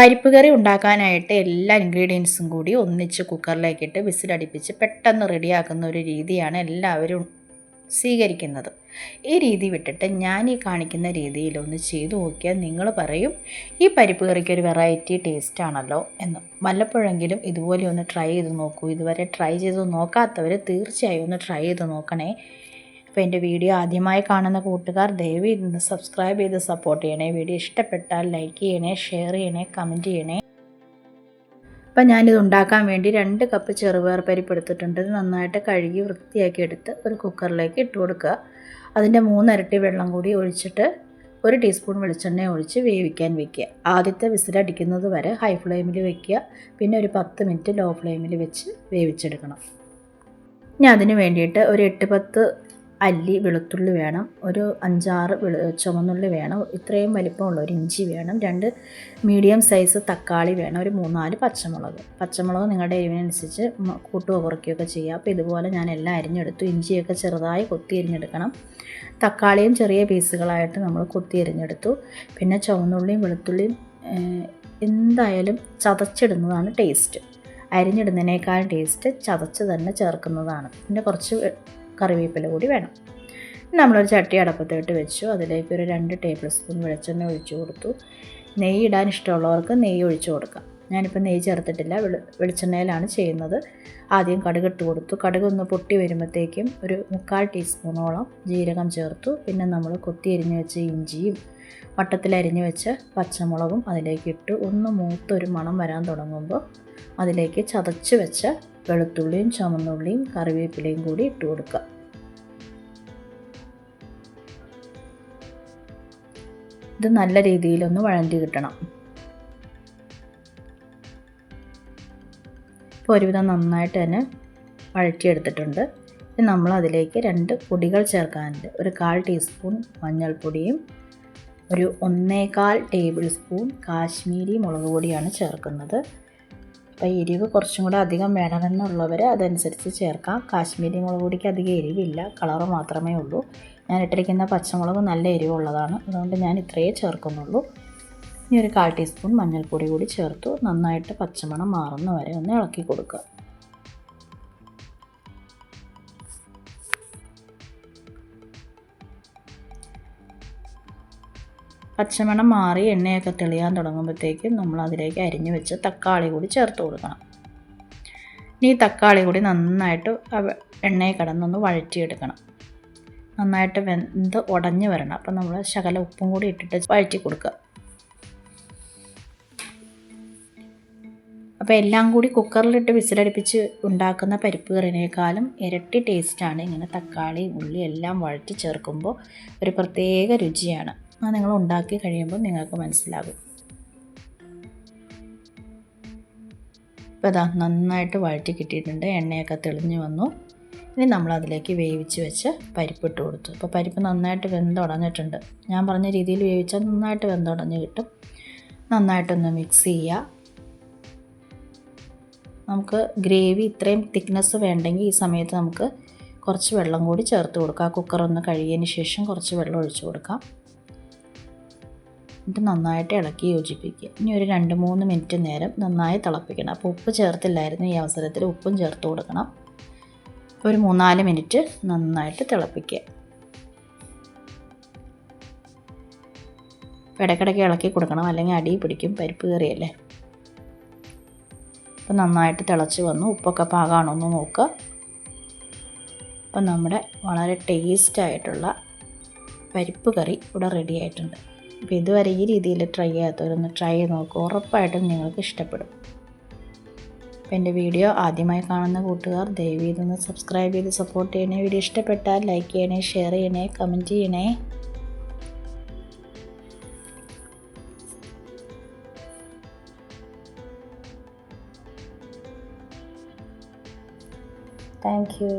പരിപ്പ് കറി ഉണ്ടാക്കാനായിട്ട് എല്ലാ ഇൻഗ്രീഡിയൻസും കൂടി ഒന്നിച്ച് കുക്കറിലേക്കിട്ട് വിസിലടിപ്പിച്ച് പെട്ടെന്ന് റെഡിയാക്കുന്ന ഒരു രീതിയാണ് എല്ലാവരും സ്വീകരിക്കുന്നത്. ഈ രീതി വിട്ടിട്ട് ഞാൻ ഈ കാണിക്കുന്ന രീതിയിൽ ഒന്ന് ചെയ്തു നോക്കിയാൽ നിങ്ങൾ പറയും ഈ പരിപ്പ് കറിക്ക് ഒരു വെറൈറ്റി ടേസ്റ്റ് ആണല്ലോ എന്ന്. വല്ലപ്പോഴെങ്കിലും ഇതുപോലെ ഒന്ന് ട്രൈ ചെയ്ത് നോക്കൂ. ഇതുവരെ ട്രൈ ചെയ്ത് നോക്കാത്തവർ തീർച്ചയായും ഒന്ന് ട്രൈ ചെയ്ത് നോക്കണേ. അപ്പോൾ എന്റെ വീഡിയോ ആദ്യമായി കാണുന്ന കൂട്ടുകാർ ദയവ് ഇന്ന് സബ്സ്ക്രൈബ് ചെയ്ത് സപ്പോർട്ട് ചെയ്യണേ. വീഡിയോ ഇഷ്ടപ്പെട്ടാൽ ലൈക്ക് ചെയ്യണേ ഷെയർ ചെയ്യണേ കമന്റ് ചെയ്യണേ. അപ്പം ഞാനിത് ഉണ്ടാക്കാൻ വേണ്ടി രണ്ട് കപ്പ് ചെറുപയർ പരിപ്പ് എടുത്തിട്ടുണ്ട്. നന്നായിട്ട് കഴുകി വൃത്തിയാക്കി എടുത്ത് ഒരു കുക്കറിലേക്ക് ഇട്ട് കൊടുക്കുക. അതിന്റെ മൂന്നരട്ടി വെള്ളം കൂടി ഒഴിച്ചിട്ട് ഒരു ടീസ്പൂൺ വെളിച്ചെണ്ണ ഒഴിച്ച് വേവിക്കാൻ വെക്കുക. ആദ്യത്തെ വിസിലടിക്കുന്നത് വരെ ഹൈ ഫ്ലെയിമിൽ വെക്കുക. പിന്നെ ഒരു പത്ത് മിനിറ്റ് ലോ ഫ്ലെയിമിൽ വെച്ച് വേവിച്ചെടുക്കണം. ഇനി അതിന് വേണ്ടിയിട്ട് ഒരു എട്ട് പത്ത് അല്ലി വെളുത്തുള്ളി വേണം ഒരു അഞ്ചാറ് വെളു ചുവന്നുള്ളി വേണം ഇത്രയും വലിപ്പമുള്ള ഒരു ഇഞ്ചി വേണം രണ്ട് മീഡിയം സൈസ് തക്കാളി വേണം ഒരു മൂന്നാൽ പച്ചമുളക്. പച്ചമുളക് നിങ്ങളുടെ എരിവിനനുസരിച്ച് കൂട്ടുകയോ കുറയ്ക്കുകയൊക്കെ ചെയ്യുക അപ്പോൾ ഇതുപോലെ ഞാൻ എല്ലാം അരിഞ്ഞെടുത്തു. ഇഞ്ചിയൊക്കെ ചെറുതായി കൊത്തി അരിഞ്ഞെടുക്കണം. തക്കാളിയും ചെറിയ പീസുകളായിട്ട് നമ്മൾ കൊത്തി അരിഞ്ഞെടുത്തു. പിന്നെ ചുവന്നുള്ളിയും വെളുത്തുള്ളിയും എന്തായാലും ചതച്ചിടുന്നതാണ് ടേസ്റ്റ്. അരിഞ്ഞിടുന്നതിനേക്കാൾ ടേസ്റ്റ് ചതച്ച് തന്നെ ചേർക്കുന്നതാണ്. പിന്നെ കുറച്ച് കറിവേപ്പില കൂടി വേണം. നമ്മളൊരു ചട്ടി അടപ്പത്തിട്ട് വെച്ചു. അതിലേക്ക് ഒരു രണ്ട് ടേബിൾ സ്പൂൺ വെളിച്ചെണ്ണ ഒഴിച്ചു കൊടുത്തു. നെയ്യ് ഇടാൻ ഇഷ്ടമുള്ളവർക്ക് നെയ്യ് ഒഴിച്ചു കൊടുക്കാം. ഞാനിപ്പോൾ നെയ്യ് ചേർത്തിട്ടില്ല. വെളി വെളിച്ചെണ്ണയിലാണ് ചെയ്യുന്നത്. ആദ്യം കടുക് ഇട്ട് കൊടുത്തു. കടുക് ഒന്ന് പൊട്ടി വരുമ്പോഴത്തേക്കും ഒരു മുക്കാൽ ടീസ്പൂണോളം ജീരകം ചേർത്തു. പിന്നെ നമ്മൾ കൊത്തി അരിഞ്ഞ് വെച്ച ഇഞ്ചിയും വട്ടത്തിൽ അരിഞ്ഞ് വെച്ച പച്ചമുളകും അതിലേക്ക് ഇട്ട്. ഒന്ന് മൂത്തൊരു മണം വരാൻ തുടങ്ങുമ്പോൾ അതിലേക്ക് ചതച്ച് വെച്ച വെളുത്തുള്ളിയും ചുമന്നുള്ളിയും കറിവേപ്പിലയും കൂടി ഇട്ട് കൊടുക്കുക ഇത് നല്ല രീതിയിലൊന്ന് വഴണ്ടി കിട്ടണം. ഇപ്പോൾ ഒരുവിധം നന്നായിട്ട് തന്നെ വഴറ്റിയെടുത്തിട്ടുണ്ട്. ഇനി നമ്മൾ അതിലേക്ക് രണ്ട് പൊടികൾ ചേർക്കാനുണ്ട്. ഒരു കാൽ ടീസ്പൂൺ മഞ്ഞൾപ്പൊടിയും ഒരു ഒന്നേകാൽ ടേബിൾ സ്പൂൺ കാശ്മീരി മുളക് പൊടിയാണ് ചേർക്കുന്നത്. അപ്പോൾ എരിവ് കുറച്ചും കൂടെ അധികം വേണമെന്നുള്ളവർ അതനുസരിച്ച് ചേർക്കാം. കാശ്മീരി മുളക് പൊടിക്ക് അധികം എരിവില്ല കളറ് മാത്രമേ ഉള്ളൂ. ഞാൻ ഇട്ടിരിക്കുന്ന പച്ചമുളക് നല്ല എരിവുള്ളതാണ് അതുകൊണ്ട് ഞാൻ ഇത്രയേ ചേർക്കുന്നുള്ളൂ. ഇനി ഒരു കാൽ ടീസ്പൂൺ മഞ്ഞൾപ്പൊടി കൂടി ചേർത്തു. നന്നായിട്ട് പച്ചമണം മാറുന്ന വരെ ഒന്ന് ഇളക്കി കൊടുക്കുക. പച്ചമണം മാറി എണ്ണയൊക്കെ തെളിയാൻ തുടങ്ങുമ്പോഴത്തേക്കും നമ്മൾ അതിലേക്ക് അരിഞ്ഞു വെച്ച് തക്കാളി കൂടി ചേർത്ത് കൊടുക്കണം. ഇനി തക്കാളി കൂടി നന്നായിട്ട് എണ്ണയിൽ കിടന്നൊന്ന് വഴറ്റിയെടുക്കണം. നന്നായിട്ട് വെന്ത് ഉടഞ്ഞു വരണം. അപ്പം നമ്മൾ ശകല ഉപ്പും കൂടി ഇട്ടിട്ട് വഴറ്റി കൊടുക്കുക. അപ്പോൾ എല്ലാം കൂടി കുക്കറിലിട്ട് വിസിലടിപ്പിച്ച് ഉണ്ടാക്കുന്ന പരിപ്പ് കറിനേക്കാളും ഇരട്ടി ടേസ്റ്റാണ് ഇങ്ങനെ തക്കാളി ഉള്ളി എല്ലാം വഴറ്റി ചേർക്കുമ്പോൾ ഒരു പ്രത്യേക രുചിയാണ്. അത് നിങ്ങൾ ഉണ്ടാക്കി കഴിയുമ്പോൾ നിങ്ങൾക്ക് മനസ്സിലാകും. ഇപ്പോൾ ഇതാ നന്നായിട്ട് വഴറ്റി കിട്ടിയിട്ടുണ്ട് എണ്ണയൊക്കെ തെളിഞ്ഞു വന്നു. ഇനി നമ്മൾ അതിലേക്ക് വേവിച്ച് വെച്ച് പരിപ്പിട്ട് കൊടുത്തു. അപ്പോൾ പരിപ്പ് നന്നായിട്ട് വെന്തുടഞ്ഞിട്ടുണ്ട് ഞാൻ പറഞ്ഞ രീതിയിൽ വേവിച്ചാൽ നന്നായിട്ട് വെന്തുടഞ്ഞ് കിട്ടും. നന്നായിട്ടൊന്ന് മിക്സ് ചെയ്യുക നമുക്ക് ഗ്രേവി ഇത്രയും തിക്നെസ് വേണ്ടെങ്കിൽ ഈ സമയത്ത് നമുക്ക് കുറച്ച് വെള്ളം കൂടി ചേർത്ത് കൊടുക്കാം. കുക്കർ ഒന്ന് കഴുകിയതിന് ശേഷം കുറച്ച് വെള്ളം ഒഴിച്ചു കൊടുക്കാം. എന്നിട്ട് നന്നായിട്ട് ഇളക്കി യോജിപ്പിക്കുക. ഇനി ഒരു രണ്ട് മൂന്ന് മിനിറ്റ് നേരം നന്നായി തിളപ്പിക്കണം. അപ്പോൾ ഉപ്പ് ചേർത്തില്ലായിരുന്നു ഈ അവസരത്തിൽ ഉപ്പും ചേർത്ത് കൊടുക്കണം. ഒരു മൂന്നാൽ മിനിറ്റ് നന്നായിട്ട് തിളപ്പിക്കുക. ഇടയ്ക്കിടയ്ക്ക് ഇളക്കി കൊടുക്കണം. അല്ലെങ്കിൽ അടി പിടിക്കും പരിപ്പ് കറിയല്ലേ. അപ്പോൾ നന്നായിട്ട് തിളച്ച് വന്നു. ഉപ്പൊക്കെ പാകമാണോ എന്ന് നോക്കുക. അപ്പം നമ്മുടെ വളരെ ടേസ്റ്റായിട്ടുള്ള പരിപ്പ് കറി ഇവിടെ റെഡി ആയിട്ടുണ്ട്. അപ്പോൾ ഇതുവരെ ഈ രീതിയിൽ ട്രൈ ചെയ്യാത്തവരൊന്ന് ട്രൈ ചെയ്ത് നോക്കുക ഉറപ്പായിട്ടും നിങ്ങൾക്ക് ഇഷ്ടപ്പെടും. അപ്പോൾ എന്റെ വീഡിയോ ആദ്യമായി കാണുന്ന കൂട്ടുകാർ ദയവ് ഇതൊന്ന് സബ്സ്ക്രൈബ് ചെയ്ത് സപ്പോർട്ട് ചെയ്യണേ. വീഡിയോ ഇഷ്ടപ്പെട്ടാൽ ലൈക്ക് ചെയ്യണേ ഷെയർ ചെയ്യണേ കമന്റ് ചെയ്യണേ. Thank you